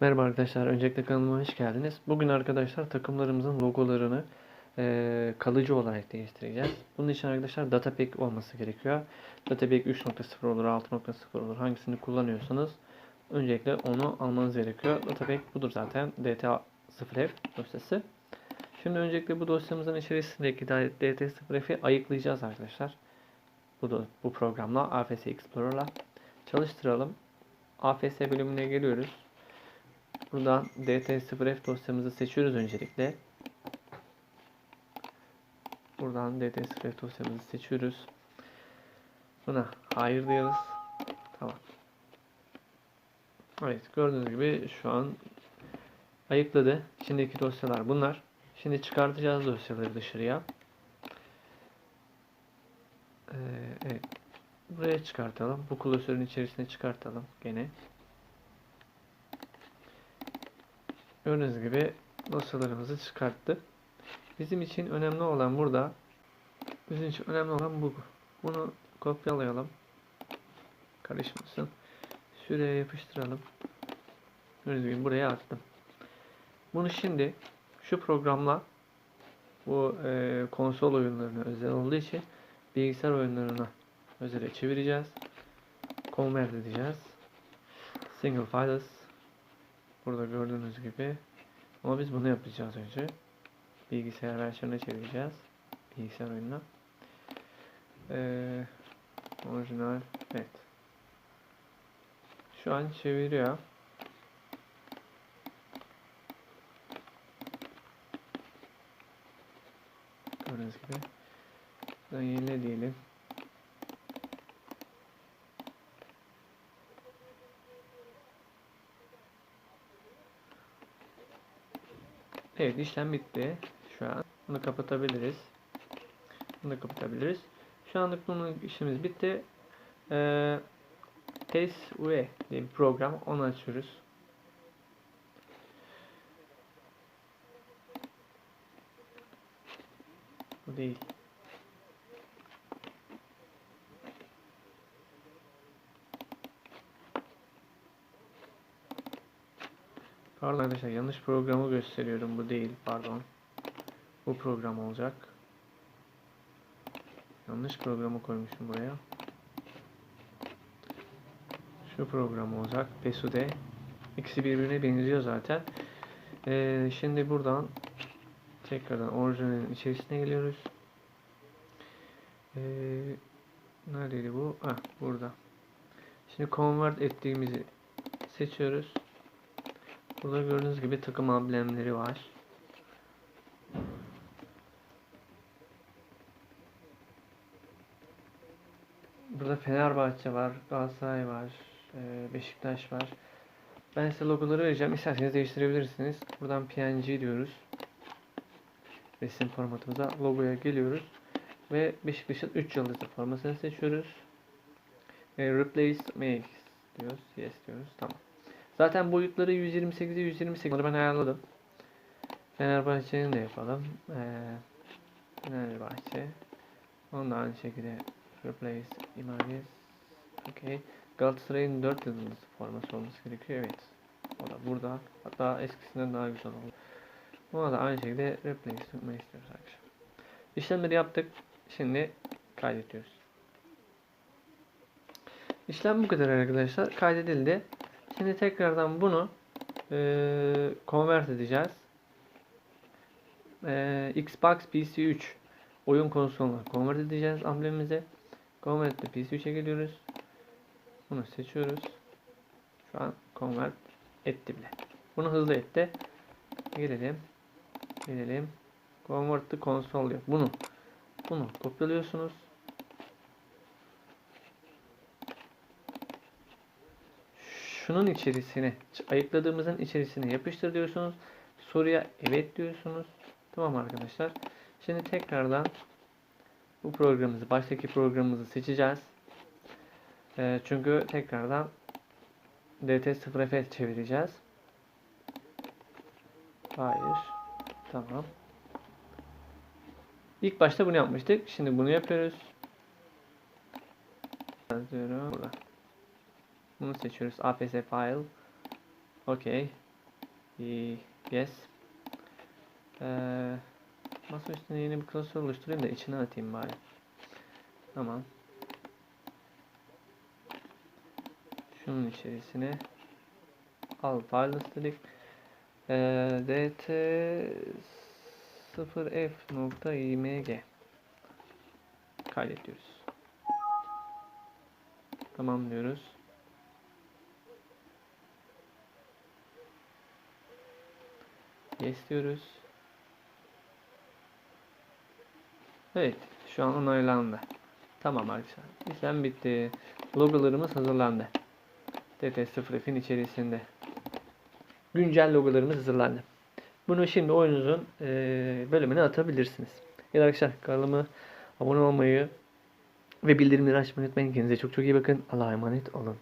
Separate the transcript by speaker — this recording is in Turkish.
Speaker 1: Merhaba arkadaşlar, öncelikle kanalıma hoş geldiniz. Bugün arkadaşlar takımlarımızın logolarını eee, kalıcı olarak değiştireceğiz. Bunun için arkadaşlar Datapack olması gerekiyor. Datapack 3.0 olur, 6.0 olur. Hangisini kullanıyorsanız öncelikle onu almanız gerekiyor. Datapack budur zaten. DTA0F dosyası. Şimdi öncelikle bu dosyamızın içerisindeki DT0F'i ayıklayacağız arkadaşlar. Bu, da, bu programla AFS Explorer'la çalıştıralım. AFS bölümüne geliyoruz. Buradan DT0F dosyamızı seçiyoruz öncelikle. Buradan DT0F dosyamızı seçiyoruz. Buna hayır diyoruz. Tamam. Evet gördüğünüz gibi şu an ayıkladı. İçindeki dosyalar bunlar. Şimdi çıkartacağız dosyaları dışarıya. Ee, evet. Buraya çıkartalım. Bu klasörün içerisine çıkartalım gene. Gördüğünüz gibi dosyalarımızı çıkarttı. Bizim için önemli olan burada bizim için önemli olan bu. Bunu kopyalayalım. Karışmasın. Şuraya yapıştıralım. Gördüğünüz gibi buraya attım. Bunu şimdi şu programla bu e, konsol oyunlarına özel olduğu için bilgisayar oyunlarına özele çevireceğiz. Convert edeceğiz. Single files Burada gördüğünüz gibi. Ama biz bunu yapacağız önce. Bilgisayar versiyonuna çevireceğiz. Bilgisayar oyununa. Ee, orijinal. Evet. Şu an çeviriyor. Gördüğünüz gibi. Yenile diyelim. Evet işlem bitti. Şu an bunu kapatabiliriz. Bunu da kapatabiliriz. Şu anlık bunun işimiz bitti. Ee, Test UE diye bir program. Onu açıyoruz. Bu değil. Pardon arkadaşlar yanlış programı gösteriyorum. Bu değil pardon. Bu program olacak. Yanlış programı koymuşum buraya. Şu program olacak. Pesude. İkisi birbirine benziyor zaten. Ee, şimdi buradan tekrardan orijinalin içerisine geliyoruz. Ee, neredeydi bu? Ah burada. Şimdi convert ettiğimizi seçiyoruz. Burada gördüğünüz gibi takım amblemleri var. Burada Fenerbahçe var, Galatasaray var, e, Beşiktaş var. Ben size logoları vereceğim. İsterseniz değiştirebilirsiniz. Buradan PNG diyoruz. Resim formatımıza logoya geliyoruz. Ve Beşiktaş'ın 3 yıldızlı formasını seçiyoruz. Ve replace make diyoruz. Yes diyoruz. Tamam. Zaten boyutları 128'e 128. Onları ben ayarladım. Fenerbahçe'nin de yapalım. Ee, Fenerbahçe. Onu aynı şekilde replace images. Okay. Galatasaray'ın 4 yıldızlı forması olması gerekiyor. Evet. O da burada. Hatta eskisinden daha güzel oldu. Ona da aynı şekilde replace tutmayı istiyoruz arkadaşlar. İşlemleri yaptık. Şimdi kaydediyoruz. İşlem bu kadar arkadaşlar. Kaydedildi. Şimdi tekrardan bunu e, convert edeceğiz. E, Xbox PC3 oyun konsoluna convert edeceğiz amblemimizi. Convert de PC3'e geliyoruz. Bunu seçiyoruz. Şu an convert etti bile. Bunu hızlı etti. Gelelim. Gelelim. Convert to console. Bunu bunu kopyalıyorsunuz. Şunun içerisine ayıkladığımızın içerisine yapıştır diyorsunuz. Soruya evet diyorsunuz. Tamam arkadaşlar. Şimdi tekrardan bu programımızı, baştaki programımızı seçeceğiz. E, çünkü tekrardan DT0F çevireceğiz. Hayır. Tamam. İlk başta bunu yapmıştık. Şimdi bunu yapıyoruz. Yazıyorum. Burada. Bunu seçiyoruz. APS file. İyi, Yes. Ee, masa üstüne yeni bir klasör oluşturayım da içine atayım bari. Tamam. Şunun içerisine al wireless dedik. Ee, dt 0f.img kaydediyoruz. Tamam diyoruz. Yes diyoruz. Evet, şu an onaylandı. Tamam arkadaşlar. İşlem bitti. Logolarımız hazırlandı. DT0F'in içerisinde. Güncel logolarımız hazırlandı. Bunu şimdi oyununuzun eee, bölümüne atabilirsiniz. Da arkadaşlar kanalıma abone olmayı ve bildirimleri açmayı unutmayın. Kendinize çok çok iyi bakın. Allah'a emanet olun.